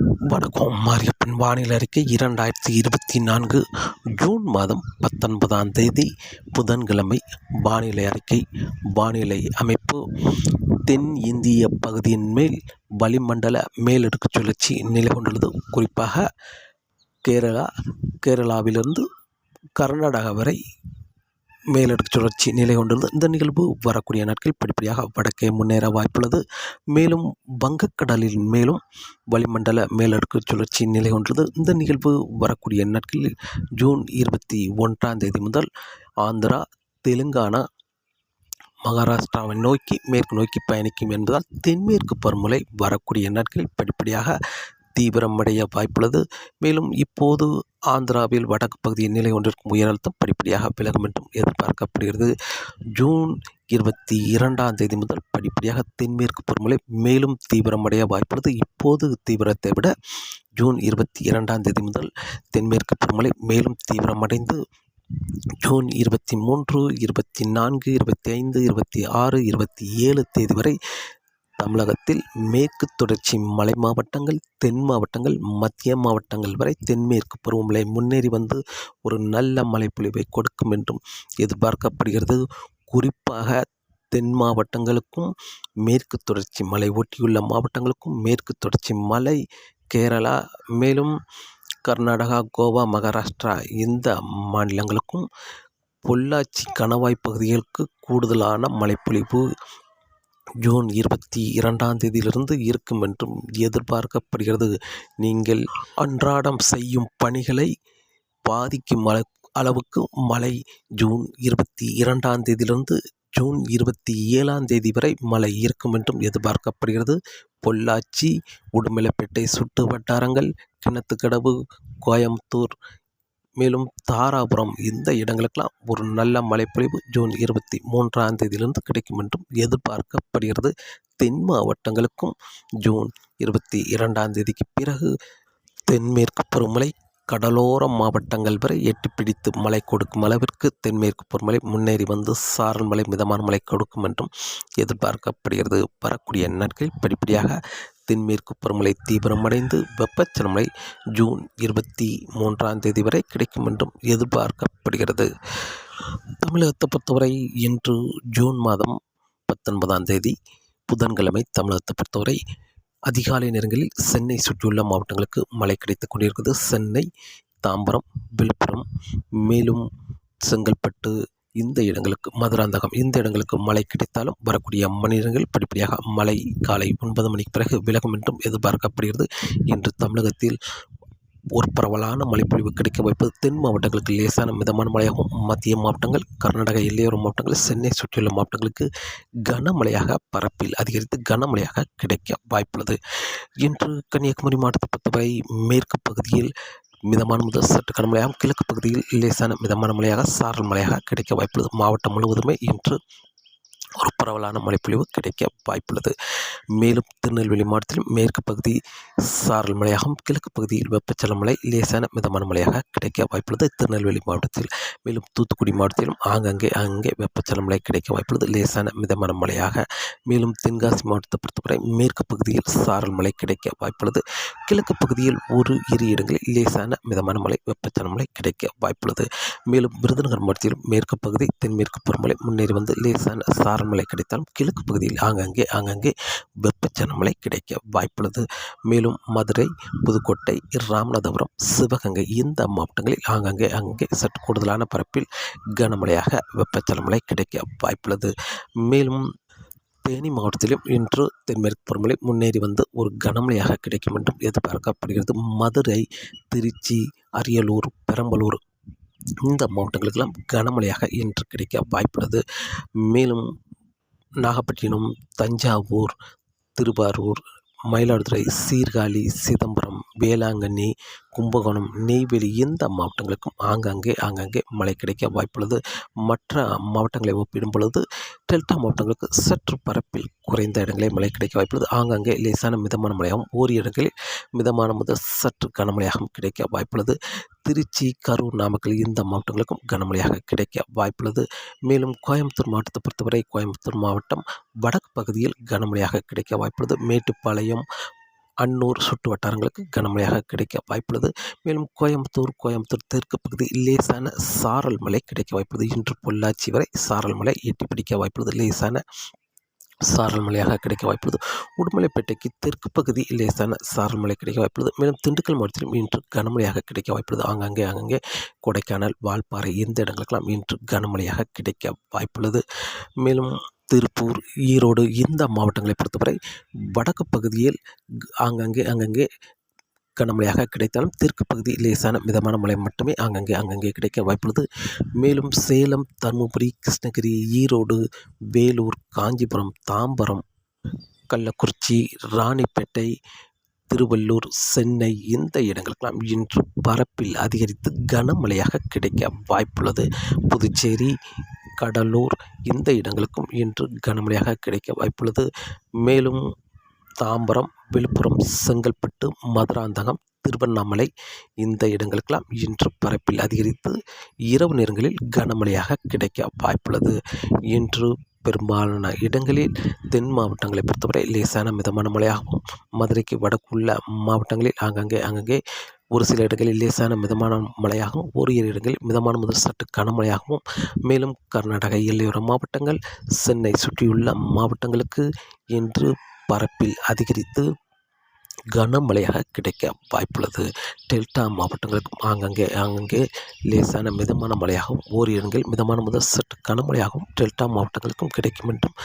வணக்கம். மாரியப்பன் வானிலை அறிக்கை இரண்டாயிரத்தி இருபத்தி நான்கு ஜூன் மாதம் பத்தொன்பதாம் தேதி புதன்கிழமை. வானிலை அறிக்கை. வானிலை அமைப்பு தென் இந்திய பகுதியின் மேல் வளிமண்டல மேலடுக்கு சுழற்சி நிலை கொண்டுள்ளது. குறிப்பாக கேரளா கேரளாவிலிருந்து கர்நாடகா வரை மேலடுக்கு சுழற்சி நிலை கொண்டுள்ளது இந்த நிகழ்வு வரக்கூடிய நாட்கள் படிப்படியாக வடக்கே முன்னேற வாய்ப்புள்ளது. மேலும் வங்கக்கடலில் மேலும் வளிமண்டல மேலடுக்கு சுழற்சி நிலை கொண்டுள்ளது இந்த நிகழ்வு வரக்கூடிய நாட்களில் ஜூன் இருபத்தி ஒன்றாம் தேதி முதல் ஆந்திரா தெலுங்கானா மகாராஷ்டிராவை நோக்கி மேற்கு நோக்கி பயணிக்கும் என்பதால் தென்மேற்கு பருமலை வரக்கூடிய நாட்களில் படிப்படியாக தீவிரமடைய வாய்ப்புள்ளது. மேலும் இப்போது ஆந்திராவில் வடக்கு பகுதியில் நிலை கொண்டிருக்கும் உயர் அழுத்தம் படிப்படியாக விலகும் என்றும் எதிர்பார்க்கப்படுகிறது. ஜூன் இருபத்தி இரண்டாம் தேதி முதல் படிப்படியாக தென்மேற்கு பருவமழை மேலும் தீவிரமடைய வாய்ப்புள்ளது. இப்போது தீவிரத்தை விட ஜூன் இருபத்தி இரண்டாம் தேதி முதல் தென்மேற்கு பருவமழை மேலும் தீவிரமடைந்து ஜூன் இருபத்தி மூன்று இருபத்தி நான்கு இருபத்தி ஐந்து இருபத்தி ஆறு இருபத்தி ஏழு தேதி வரை தமிழகத்தில் மேற்கு தொடர்ச்சி மலை மாவட்டங்கள் தென் மாவட்டங்கள் மத்திய மாவட்டங்கள் வரை தென்மேற்கு பருவமழை முன்னேறி வந்து ஒரு நல்ல மழைப்பொழிவை கொடுக்கும் என்றும் எதிர்பார்க்கப்படுகிறது. குறிப்பாக தென் மாவட்டங்களுக்கும் மேற்கு தொடர்ச்சி மலை ஒட்டியுள்ள மாவட்டங்களுக்கும் மேற்கு தொடர்ச்சி மலை கேரளா மேலும் கர்நாடகா கோவா மகாராஷ்டிரா இந்த மாநிலங்களுக்கும் பொள்ளாச்சி கணவாய் பகுதிகளுக்கு கூடுதலான மழைப்பொழிவு ஜூன் இருபத்தி இரண்டாம் தேதியிலிருந்து இருக்கும் என்றும் எதிர்பார்க்கப்படுகிறது. நீங்கள் அன்றாடம் செய்யும் பணிகளை பாதிக்கும் அளவுக்கு மழை. ஜூன் இருபத்தி இரண்டாம் தேதியிலிருந்து ஜூன் இருபத்தி ஏழாம் தேதி வரை மழை இருக்கும் என்றும் எதிர்பார்க்கப்படுகிறது. பொள்ளாச்சி உடுமலைப்பேட்டை சுற்று வட்டாரங்கள் கிணத்துக்கடவு கோயம்புத்தூர் மேலும் தாராபுரம் இந்த இடங்களுக்கெல்லாம் ஒரு நல்ல மழைப்பொழிவு ஜூன் இருபத்தி மூன்றாம் தேதியிலிருந்து கிடைக்கும் என்றும் எதிர்பார்க்கப்படுகிறது. தென் மாவட்டங்களுக்கும் ஜூன் இருபத்தி இரண்டாம் தேதிக்கு பிறகு தென்மேற்கு பருவமழை கடலோர மாவட்டங்கள் வரை எட்டி பிடித்து மழை கொடுக்கும் அளவிற்கு தென்மேற்கு பருவமழை முன்னேறி வந்து சாரல் மழை மிதமான மழை கொடுக்கும் என்றும் எதிர்பார்க்கப்படுகிறது. வரக்கூடிய நாட்களில் படிப்படியாக தென்மேற்கு பருவமழை தீவிரமடைந்து வெப்பச்சலமழை ஜூன் இருபத்தி மூன்றாம் தேதி வரை கிடைக்கும் என்றும் எதிர்பார்க்கப்படுகிறது. தமிழகத்தை பொறுத்தவரை இன்று ஜூன் மாதம் பத்தொன்பதாம் தேதி புதன்கிழமை தமிழகத்தை பொறுத்தவரை அதிகாலை நேரங்களில் சென்னை சுற்றியுள்ள மாவட்டங்களுக்கு மழை கிடைத்து கொண்டிருக்கிறது. சென்னை தாம்பரம் விழுப்புரம் மேலும் செங்கல்பட்டு இந்த இடங்களுக்கு மதுராந்தகம் இந்த இடங்களுக்கு மழை கிடைத்தாலும் வரக்கூடிய மணிரங்கள் படிப்படியாக மழை காலை ஒன்பது மணிக்கு பிறகு விலகும் என்றும் எதிர்பார்க்கப்படுகிறது. இன்று தமிழகத்தில் ஒரு பரவலான மழைப்பொழிவு கிடைக்க வாய்ப்பது தென் மாவட்டங்களுக்கு லேசான மிதமான மழையாகவும் மத்திய மாவட்டங்கள் கர்நாடக எல்லையோர மாவட்டங்கள் சென்னை சுற்றியுள்ள மாவட்டங்களுக்கு கனமழையாக பரப்பில் அதிகரித்து கனமழையாக கிடைக்க வாய்ப்புள்ளது. இன்று கன்னியாகுமரி மாவட்டத்தை பொறுத்தவரை மேற்கு பகுதியில் மிதமான முதல் சற்று கனமழையாகவும் கிழக்கு பகுதியில் லேசான மிதமான மழையாக சாரல் மழையாக கிடைக்க வாய்ப்புள்ளது. மாவட்டம் முழுவதுமே இன்று ஒரு பரவலான மழைப்பொழிவு கிடைக்க வாய்ப்புள்ளது. மேலும் திருநெல்வேலி மாவட்டத்தில் மேற்கு பகுதி சாரல் மழையாகவும் கிழக்கு பகுதியில் வெப்பச்சல மழை லேசான மிதமான மழையாக கிடைக்க வாய்ப்புள்ளது திருநெல்வேலி மாவட்டத்தில். மேலும் தூத்துக்குடி மாவட்டத்திலும் ஆங்கங்கே அங்கே வெப்பச்சல மழை கிடைக்க வாய்ப்புள்ளது லேசான மிதமான மழையாக. மேலும் தென்காசி மாவட்டத்தை பொறுத்தவரை மேற்கு பகுதியில் சாரல் மழை கிடைக்க வாய்ப்புள்ளது. கிழக்கு பகுதியில் ஒரு இரு இடங்களில் லேசான மிதமான மழை வெப்பச்சல மழை கிடைக்க வாய்ப்புள்ளது. மேலும் விருதுநகர் மாவட்டத்திலும் மேற்கு பகுதி தென்மேற்கு பருவமழை முன்னேறி வந்து லேசான சாரல் கனமழை கிடைத்தாலும் கிழக்கு பகுதியில் ஆங்காங்கே ஆங்காங்கே வெப்பச்சனமழை கிடைக்க வாய்ப்புள்ளது. மேலும் மதுரை புதுக்கோட்டை ராமநாதபுரம் சிவகங்கை இந்த மாவட்டங்களில் ஆங்காங்கே அங்கே சற்று கூடுதலான பரப்பில் கனமழையாக வெப்பச்சலமழை கிடைக்க வாய்ப்புள்ளது. மேலும் தேனி மாவட்டத்திலும் இன்று தென்மேற்கு பருவமழை முன்னேறி வந்து ஒரு கனமழையாக கிடைக்கும் என்றும் எதிர்பார்க்கப்படுகிறது. மதுரை திருச்சி அரியலூர் பெரம்பலூர் இந்த மாவட்டங்களுக்கெல்லாம் கனமழையாக இன்று கிடைக்க வாய்ப்புள்ளது. மேலும் நாகப்பட்டினம் தஞ்சாவூர் திருவாரூர் மயிலாடுதுறை சீர்காழி சிதம்பரம் வேளாங்கண்ணி கும்பகோணம் நெய்வேலி எந்த மாவட்டங்களுக்கும் ஆங்காங்கே ஆங்காங்கே மழை கிடைக்க வாய்ப்புள்ளது. மற்ற மாவட்டங்களை ஒப்பிடும் பொழுது டெல்டா மாவட்டங்களுக்கு சற்று பரப்பில் குறைந்த இடங்களில் மழை கிடைக்க வாய்ப்புள்ளது. ஆங்காங்கே லேசான மிதமான மழையாகவும் ஓரிரு இடங்களில் மிதமான முதல் சற்று கனமழையாகவும் கிடைக்க வாய்ப்புள்ளது. திருச்சி கரூர் நாமக்கல் இந்த மாவட்டங்களுக்கும் கனமழையாக கிடைக்க வாய்ப்புள்ளது. மேலும் கோயம்புத்தூர் மாவட்டத்தை பொறுத்தவரை கோயம்புத்தூர் மாவட்டம் வடக்கு பகுதியில் கனமழையாக கிடைக்க வாய்ப்புள்ளது. மேட்டுப்பாளையம் அன்னூர் சுற்று வட்டாரங்களுக்கு கனமழையாக கிடைக்க வாய்ப்புள்ளது. மேலும் கோயம்புத்தூர் கோயம்புத்தூர் தெற்கு பகுதி லேசான சாரல் மழை கிடைக்க வாய்ப்புள்ளது. இன்று பொள்ளாச்சி வரை சாரல் மழை எட்டி பிடிக்க வாய்ப்புள்ளது. லேசான சாரல் மழையாக கிடைக்க வாய்ப்புள்ளது. உடுமலைப்பேட்டைக்கு தெற்கு பகுதி லேசான சாரல் மழை கிடைக்க வாய்ப்புள்ளது. மேலும் திண்டுக்கல் மாவட்டத்திலும் இன்று கனமழையாக கிடைக்க வாய்ப்புள்ளது. ஆங்காங்கே ஆங்காங்கே கொடைக்கானல் வால்பாறை இந்த இடங்களுக்கெல்லாம் இன்று கனமழையாக கிடைக்க வாய்ப்புள்ளது. மேலும் திருப்பூர் ஈரோடு இந்த மாவட்டங்களை பொறுத்தவரை வடக்கு பகுதியில் ஆங்கங்கே அங்கங்கே கனமழையாக கிடைத்தாலும் தெற்கு பகுதி லேசான மிதமான மழை மட்டுமே ஆங்கங்கே அங்கங்கே கிடைக்க வாய்ப்புள்ளது. மேலும் சேலம் தருமபுரி கிருஷ்ணகிரி ஈரோடு வேலூர் காஞ்சிபுரம் தாம்பரம் கள்ளக்குறிச்சி ராணிப்பேட்டை திருவள்ளூர் சென்னை இந்த இடங்களுக்கெல்லாம் இன்று பரப்பில் அதிகரித்து கனமழையாக கிடைக்க வாய்ப்புள்ளது. புதுச்சேரி கடலூர் இந்த இடங்களுக்கும் இன்று கனமழையாக கிடைக்க வாய்ப்புள்ளது. மேலும் தாம்பரம் விழுப்புரம் செங்கல்பட்டு மதுராந்தகம் திருவண்ணாமலை இந்த இடங்களுக்கெல்லாம் இன்று பரப்பில் அதிகரித்து இரவு நேரங்களில் கனமழையாக கிடைக்க வாய்ப்புள்ளது. இன்று பெரும்பாலான இடங்களில் தென் மாவட்டங்களை பொறுத்தவரை லேசான மிதமான மழையாகவும் மதுரைக்கு வடக்குள்ள மாவட்டங்களில் ஆங்காங்கே அங்கங்கே ஒரு சில இடங்களில் லேசான மிதமான மழையாகவும் ஒரு இரு இடங்களில் மிதமான முதல் சற்று கனமழையாகவும் மேலும் கர்நாடக எல்லையோர மாவட்டங்கள் சென்னை சுற்றியுள்ள மாவட்டங்களுக்கு இன்று பரப்பில் அதிகரித்து கனமழையாக கிடைக்க வாய்ப்புள்ளது. டெல்டா மாவட்டங்களுக்கும் ஆங்கங்கே ஆங்கங்கே லேசான மிதமான மழையாகவும் ஓர் இடங்களில் மிதமான முதல் சற்று கனமழையாகவும் டெல்டா மாவட்டங்களுக்கும் கிடைக்கும் என்றும்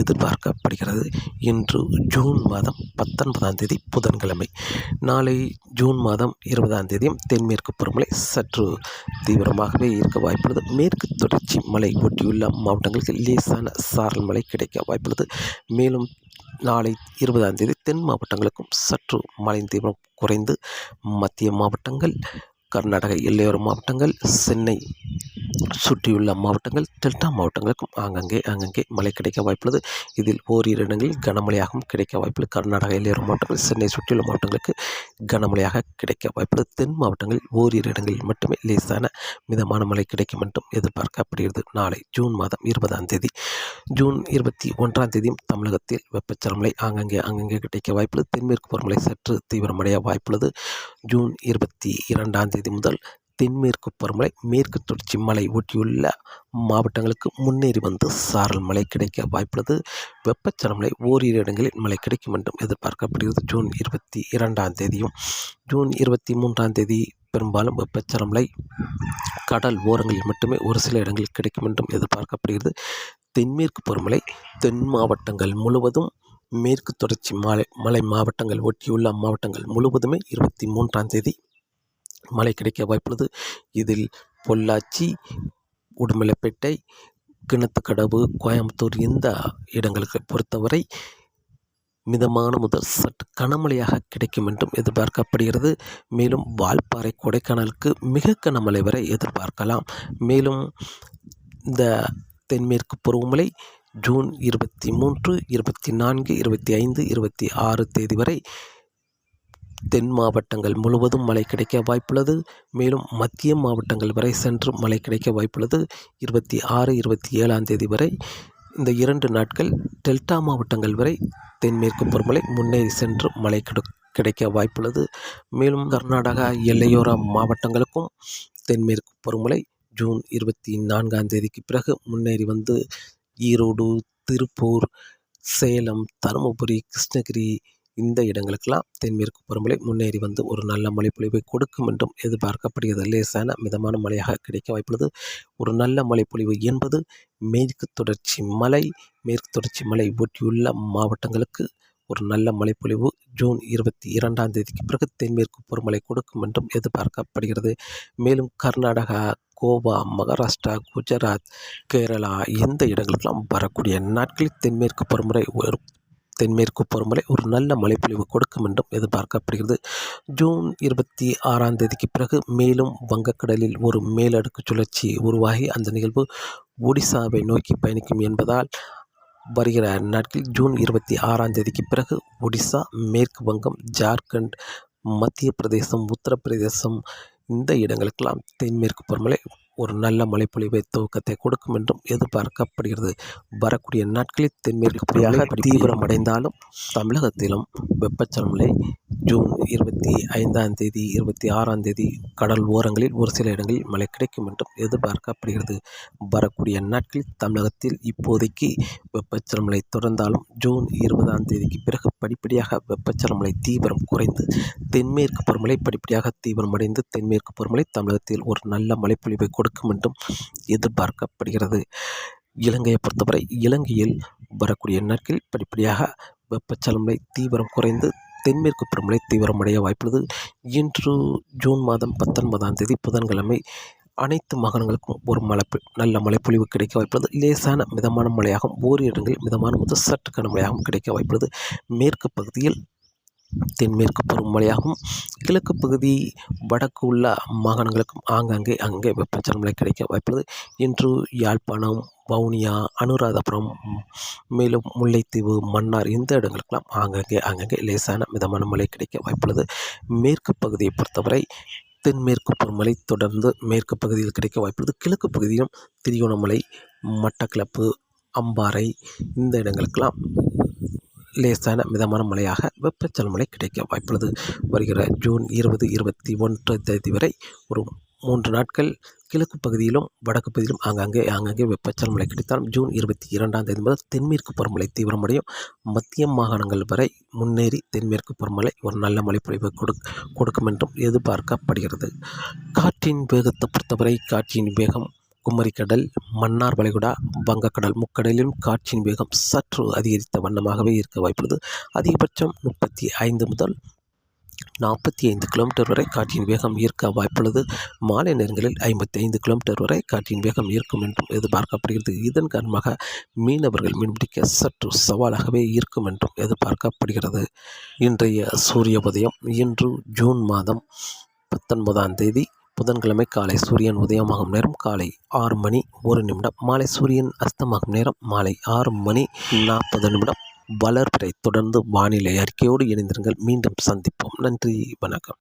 எதிர்பார்க்கப்படுகிறது. இன்று ஜூன் மாதம் பத்தொன்பதாம் தேதி புதன்கிழமை. நாளை ஜூன் மாதம் இருபதாம் தேதியும் தென்மேற்கு பருவமழை சற்று தீவிரமாகவே இருக்க வாய்ப்புள்ளது. மேற்கு தொடர்ச்சி மலை ஒட்டியுள்ள மாவட்டங்களுக்கு லேசான சாரல் மழை கிடைக்க வாய்ப்புள்ளது. மேலும் நாளை இருபதாம் தேதி தென் மாவட்டங்களுக்கும் சற்று மழையின் தீவிரம் குறைந்து மத்திய மாவட்டங்கள் கர்நாடக எல்லையோர மாவட்டங்கள் சென்னை சுற்றியுள்ள மாவட்டங்கள் டெல்டா மாவட்டங்களுக்கும் ஆங்கங்கே அங்கங்கே மழை கிடைக்க வாய்ப்புள்ளது. இதில் ஓரிரு இடங்களில் கனமழையாகவும் கிடைக்க வாய்ப்புள்ளது. கர்நாடக எல்லையோர மாவட்டங்கள் சென்னை சுற்றியுள்ள மாவட்டங்களுக்கு கனமழையாக கிடைக்க வாய்ப்புள்ளது. தென் மாவட்டங்களில் ஓரிரு இடங்களில் மட்டுமே லேசான மிதமான மழை கிடைக்கும் என்றும் எதிர்பார்க்கப்படுகிறது. நாளை ஜூன் மாதம் இருபதாம் தேதி ஜூன் இருபத்தி ஒன்றாம் தேதியும் தமிழகத்தில் வெப்பச்சலமலை ஆங்கங்கே அங்கங்கே கிடைக்க வாய்ப்புள்ளது. தென்மேற்கு பருவமழை சற்று தீவிரமடைய வாய்ப்புள்ளது. ஜூன் இருபத்தி இரண்டாம் தேதி முதல் தென்மேற்கு பருவமழை மேற்கு தொடர்ச்சி மலை ஒட்டியுள்ள மாவட்டங்களுக்கு முன்னேறி வந்து சாரல் மழை கிடைக்க வாய்ப்புள்ளது. வெப்பச்சலமலை ஓரிரு இடங்களில் மழை கிடைக்கும் என்றும் எதிர்பார்க்கப்படுகிறது. ஜூன் இருபத்தி இரண்டாம் தேதியும் ஜூன் இருபத்தி மூன்றாம் தேதி பெரும்பாலும் வெப்பச்சலமலை கடல் ஓரங்களில் மட்டுமே ஒரு சில இடங்களில் கிடைக்கும் என்றும் எதிர்பார்க்கப்படுகிறது. தென்மேற்கு பருவமழை தென் மாவட்டங்கள் முழுவதும் மேற்கு தொடர்ச்சி மலை மலை மாவட்டங்கள் ஒட்டியுள்ள மாவட்டங்கள் முழுவதுமே இருபத்தி மூன்றாம் தேதி மழை கிடைக்க வாய்ப்புள்ளது. இதில் பொள்ளாச்சி உடுமலைப்பேட்டை கிணத்துக்கடவு கோயம்புத்தூர் இந்த இடங்களுக்கு பொறுத்தவரை மிதமான முதல் சற்று கனமழையாக கிடைக்கும் என்றும் எதிர்பார்க்கப்படுகிறது. மேலும் வால்பாறை கொடைக்கானலுக்கு மிக கனமழை வரை எதிர்பார்க்கலாம். மேலும் இந்த தென்மேற்கு பருவமழை ஜூன் இருபத்தி மூன்று இருபத்தி நான்கு இருபத்தி ஐந்து இருபத்தி ஆறு தேதி வரை தென் மாவட்டங்கள் முழுவதும் மழை கிடைக்க வாய்ப்புள்ளது. மேலும் மத்திய மாவட்டங்கள் வரை சென்று மழை கிடைக்க வாய்ப்புள்ளது. இருபத்தி ஆறு இருபத்தி ஏழாம் தேதி வரை இந்த இரண்டு நாட்கள் டெல்டா மாவட்டங்கள் வரை தென்மேற்கு பருவமழை முன்னேறி சென்று மழை கிடைக்க வாய்ப்புள்ளது. மேலும் கர்நாடகா எல்லையோர மாவட்டங்களுக்கும் தென்மேற்கு பருவமழை ஜூன் இருபத்தி நான்காம் தேதிக்கு பிறகு முன்னேறி வந்து ஈரோடு திருப்பூர் சேலம் தருமபுரி கிருஷ்ணகிரி இந்த இடங்களுக்கெல்லாம் தென்மேற்கு பருவமழை முன்னேறி வந்து ஒரு நல்ல மழைப்பொழிவை கொடுக்கும் என்றும் எதிர்பார்க்கப்படுகிறது. லேசான மிதமான மழையாக கிடைக்க வாய்ப்புள்ளது. ஒரு நல்ல மழைப்பொழிவு என்பது மேற்கு தொடர்ச்சி மலை மேற்கு தொடர்ச்சி மலை ஒட்டியுள்ள மாவட்டங்களுக்கு ஒரு நல்ல மழைப்பொழிவு ஜூன் இருபத்தி இரண்டாம் தேதிக்கு பிறகு தென்மேற்கு பருவமழை கொடுக்கும் என்றும் எதிர்பார்க்கப்படுகிறது. மேலும் கர்நாடகா கோவா மகாராஷ்டிரா குஜராத் கேரளா இந்த இடங்களுக்கெல்லாம் வரக்கூடிய நாட்களில் தென்மேற்கு பருவமழை தென்மேற்கு பருவமழை ஒரு நல்ல மழைப்பொழிவு கொடுக்கும் என்றும் எதிர்பார்க்கப்படுகிறது. ஜூன் இருபத்தி ஆறாம் தேதிக்கு பிறகு மேலும் வங்கக்கடலில் ஒரு மேலடுக்கு சுழற்சி உருவாகி அந்த நிகழ்வு ஒடிசாவை நோக்கி பயணிக்கும் என்பதால் வருகிற நாட்களில் ஜூன் இருபத்தி ஆறாம் தேதிக்கு பிறகு ஒடிசா மேற்கு வங்கம் ஜார்க்கண்ட் மத்திய பிரதேசம் உத்தரப்பிரதேசம் இந்த இடங்களுக்கெல்லாம் தென்மேற்கு பருவமழை ஒரு நல்ல மழைப்பொழிவை துவக்கத்தை கொடுக்கும் என்றும் எதிர்பார்க்கப்படுகிறது. வரக்கூடிய நாட்களில் தென்மேற்கு தீவிரமடைந்தாலும் தமிழகத்திலும் வெப்பச்சலமலை ஜூன் இருபத்தி ஐந்தாம் தேதி இருபத்தி ஆறாம் தேதி கடல் ஓரங்களில் ஒரு சில இடங்களில் மழை கிடைக்கும் என்றும் எதிர்பார்க்கப்படுகிறது. வரக்கூடிய நாட்களில் தமிழகத்தில் இப்போதைக்கு வெப்பச்சலமலை தொடர்ந்தாலும் ஜூன் இருபதாம் தேதிக்கு பிறகு படிப்படியாக வெப்பச்சலமலை தீவிரம் குறைந்து தென்மேற்கு பருவமழை படிப்படியாக தீவிரமடைந்து தென்மேற்கு பருவமழை தமிழகத்தில் ஒரு நல்ல மழைப்பொழிவை கொடுக்கும் என்றும் எதிர்பார்க்கப்படுகிறது. இலங்கையை பொறுத்தவரை இலங்கையில் வரக்கூடிய நாட்களில் படிப்படியாக வெப்பச்சலமலை தீவிரம் குறைந்து தென்மேற்கு பருவமழை தீவிரமடைய வாய்ப்புள்ளது. இன்று ஜூன் மாதம் பத்தொன்பதாம் தேதி புதன்கிழமை அனைத்து மாகாணங்களுக்கும் ஒரு மழை நல்ல மழைப்பொழிவு கிடைக்க வாய்ப்புள்ளது. லேசான மிதமான மழையாகவும் ஓரிரு இடங்களில் மிதமான முதல் சற்று கனமழையாகவும் கிடைக்க வாய்ப்புள்ளது. மேற்கு பகுதியில் தென்மேற்கு பருவமழையாகவும் கிழக்கு பகுதி வடக்கு உள்ள மாகாணங்களுக்கும் ஆங்காங்கே அங்கே வெப்பச்சலமழை கிடைக்க வாய்ப்புள்ளது. இன்று யாழ்ப்பாணம் வவுனியா அனுராதபுரம் மேலும் முல்லைத்தீவு மன்னார் இந்த இடங்களுக்கெல்லாம் ஆங்காங்கே ஆங்காங்கே லேசான மிதமான மழை கிடைக்க வாய்ப்புள்ளது. மேற்கு பகுதியை பொறுத்தவரை தென்மேற்கு பருவமழை தொடர்ந்து மேற்கு பகுதியில் கிடைக்க வாய்ப்புள்ளது. கிழக்கு பகுதியிலும் திரிகோணமலை மட்டக்களப்பு அம்பாறை இந்த இடங்களுக்கெல்லாம் லேசான மிதமான மழையாக வெப்பச்சலமழை கிடைக்க வாய்ப்புள்ளது. வருகிற ஜூன் இருபது இருபத்தி ஒன்று தேதி வரை ஒரு மூன்று நாட்கள் கிழக்கு பகுதியிலும் வடக்கு பகுதியிலும் ஆங்காங்கே ஆங்காங்கே வெப்பச்சலமழை கிடைத்தாலும் ஜூன் இருபத்தி இரண்டாம் தேதி முதல் தென்மேற்கு பருவமழை தீவிரமடையும். மத்திய மாகாணங்கள் வரை முன்னேறி தென்மேற்கு பருவமழை ஒரு நல்ல மழைப்பொழிவை கொடு கொடுக்கும் என்றும் எதிர்பார்க்கப்படுகிறது. காற்றின் வேகத்தை பொறுத்தவரை காற்றின் வேகம் குமரிக்கடல் மன்னார் வளைகுடா வங்கக்கடல் முக்கடலிலும் காற்றின் வேகம் சற்று அதிகரித்த வண்ணமாகவே இருக்க வாய்ப்புள்ளது. அதிகபட்சம் முப்பத்தி ஐந்து முதல் நாற்பத்தி ஐந்து கிலோமீட்டர் வரை காற்றின் வேகம் ஈர்க்க வாய்ப்புள்ளது. மாலை நேரங்களில் ஐம்பத்தி ஐந்து கிலோமீட்டர் வரை காற்றின் வேகம் ஈர்க்கும் என்றும் எதிர்பார்க்கப்படுகிறது. இதன் காரணமாக மீனவர்கள் மீன்பிடிக்க சற்று சவாலாகவே இருக்கும் என்றும் எதிர்பார்க்கப்படுகிறது. இன்றைய சூரிய உதயம் இன்று ஜூன் மாதம் பத்தொன்பதாம் தேதி புதன்கிழமை காலை சூரியன் உதயமாகும் நேரம் காலை ஆறு மணி ஒரு நிமிடம் மாலை சூரியன் அஸ்தமாகும் நேரம் மாலை ஆறு மணி நாற்பது நிமிடம். வளர்பிறை தொடர்ந்து வானிலை அறிக்கையோடு இணைந்திருங்கள். மீண்டும் சந்திப்போம். நன்றி வணக்கம்.